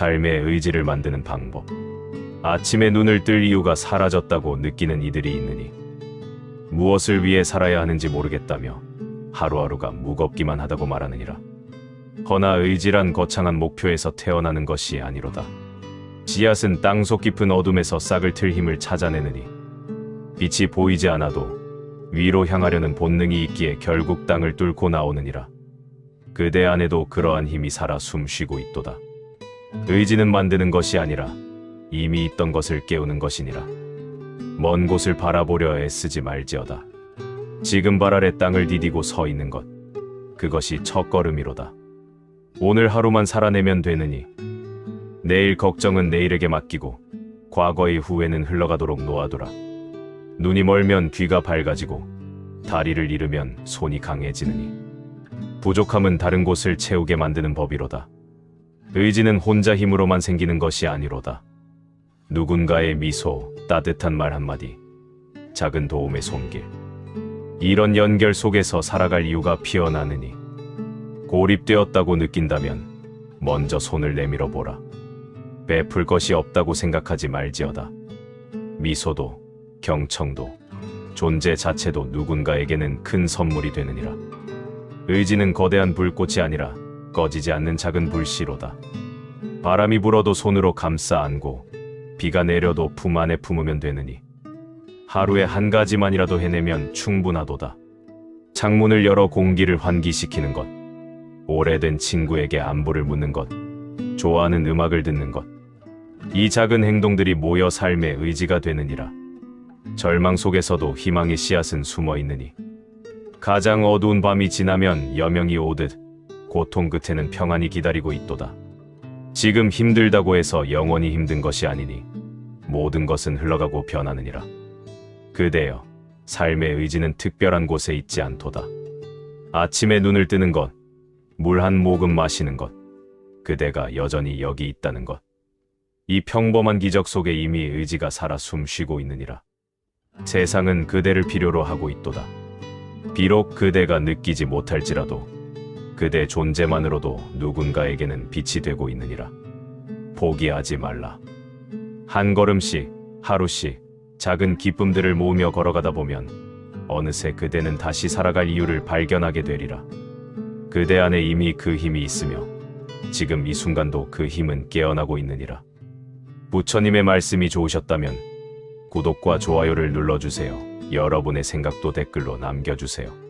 삶의 의지를 만드는 방법. 아침에 눈을 뜰 이유가 사라졌다고 느끼는 이들이 있느니 무엇을 위해 살아야 하는지 모르겠다며 하루하루가 무겁기만 하다고 말하느니라. 허나 의지란 거창한 목표에서 태어나는 것이 아니로다. 씨앗은 땅속 깊은 어둠에서 싹을 틀 힘을 찾아내느니 빛이 보이지 않아도 위로 향하려는 본능이 있기에 결국 땅을 뚫고 나오느니라. 그대 안에도 그러한 힘이 살아 숨쉬고 있도다. 의지는 만드는 것이 아니라 이미 있던 것을 깨우는 것이니라. 먼 곳을 바라보려 애쓰지 말지어다. 지금 발 아래 땅을 디디고 서 있는 것. 그것이 첫걸음이로다. 오늘 하루만 살아내면 되느니 내일 걱정은 내일에게 맡기고 과거의 후회는 흘러가도록 놓아두라. 눈이 멀면 귀가 밝아지고 다리를 잃으면 손이 강해지느니 부족함은 다른 곳을 채우게 만드는 법이로다. 의지는 혼자 힘으로만 생기는 것이 아니로다. 누군가의 미소, 따뜻한 말 한마디, 작은 도움의 손길. 이런 연결 속에서 살아갈 이유가 피어나느니 고립되었다고 느낀다면 먼저 손을 내밀어 보라. 베풀 것이 없다고 생각하지 말지어다. 미소도 경청도 존재 자체도 누군가에게는 큰 선물이 되느니라. 의지는 거대한 불꽃이 아니라 꺼지지 않는 작은 불씨로다. 바람이 불어도 손으로 감싸 안고 비가 내려도 품 안에 품으면 되느니 하루에 한 가지만이라도 해내면 충분하도다. 창문을 열어 공기를 환기시키는 것, 오래된 친구에게 안부를 묻는 것, 좋아하는 음악을 듣는 것. 이 작은 행동들이 모여 삶의 의지가 되느니라. 절망 속에서도 희망의 씨앗은 숨어 있느니 가장 어두운 밤이 지나면 여명이 오듯 고통 끝에는 평안이 기다리고 있도다. 지금 힘들다고 해서 영원히 힘든 것이 아니니 모든 것은 흘러가고 변하느니라. 그대여, 삶의 의지는 특별한 곳에 있지 않도다. 아침에 눈을 뜨는 것, 물 한 모금 마시는 것, 그대가 여전히 여기 있다는 것. 이 평범한 기적 속에 이미 의지가 살아 숨쉬고 있느니라. 세상은 그대를 필요로 하고 있도다. 비록 그대가 느끼지 못할지라도 그대 존재만으로도 누군가에게는 빛이 되고 있느니라. 포기하지 말라. 한 걸음씩, 하루씩 작은 기쁨들을 모으며 걸어가다 보면 어느새 그대는 다시 살아갈 이유를 발견하게 되리라. 그대 안에 이미 그 힘이 있으며 지금 이 순간도 그 힘은 깨어나고 있느니라. 부처님의 말씀이 좋으셨다면 구독과 좋아요를 눌러주세요. 여러분의 생각도 댓글로 남겨주세요.